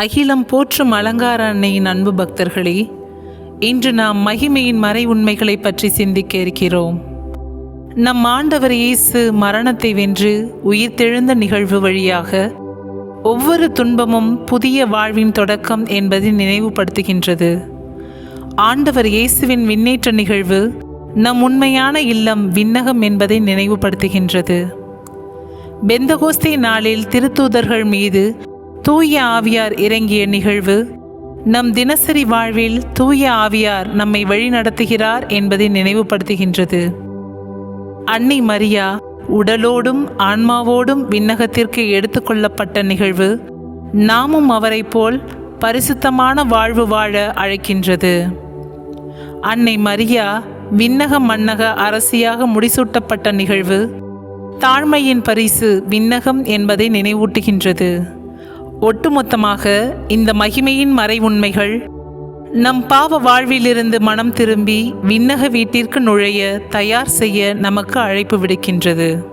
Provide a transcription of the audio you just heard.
அகிலம் போற்றும் அலங்கார அன்னையின் அன்பு பக்தர்களே இன்று நாம் மகிமையின் மறை உண்மைகளை பற்றி சிந்திக்க இருக்கிறோம். நம் ஆண்டவர் இயேசு மரணத்தை வென்று உயிர்த்தெழுந்த நிகழ்வு வழியாக ஒவ்வொரு துன்பமும் புதிய வாழ்வின் தொடக்கம் என்பதை நினைவுபடுத்துகின்றது. ஆண்டவர் இயேசுவின் விண்ணேற்ற நிகழ்வு நம் உண்மையான இல்லம் விண்ணகம் என்பதை நினைவுபடுத்துகின்றது. பெந்தகோஸ்தே நாளில் திருத்தூதர்கள் மீது தூய ஆவியார் இறங்கிய நிகழ்வு நம் தினசரி வாழ்வில் தூய ஆவியார் நம்மை வழிநடத்துகிறார் என்பதை நினைவுபடுத்துகின்றது. அன்னை மரியா உடலோடும் ஆன்மாவோடும் விண்ணகத்திற்கு எடுத்துக்கொள்ளப்பட்ட நிகழ்வு நாமும் அவரைப் போல் பரிசுத்தமான வாழ்வு வாழ அழைக்கின்றது. அன்னை மரியா விண்ணக மன்னக அரசியாக முடிசூட்டப்பட்ட நிகழ்வு தாழ்மையின் பரிசு விண்ணகம் என்பதை நினைவூட்டுகின்றது. ஒட்டுமொத்தமாக இந்த மகிமையின் மறை உண்மைகள் நம் பாவ வாழ்விலிருந்து மனம் திரும்பி விண்ணக வீட்டிற்கு நுழைய தயார் செய்ய நமக்கு அழைப்பு விடுக்கின்றது.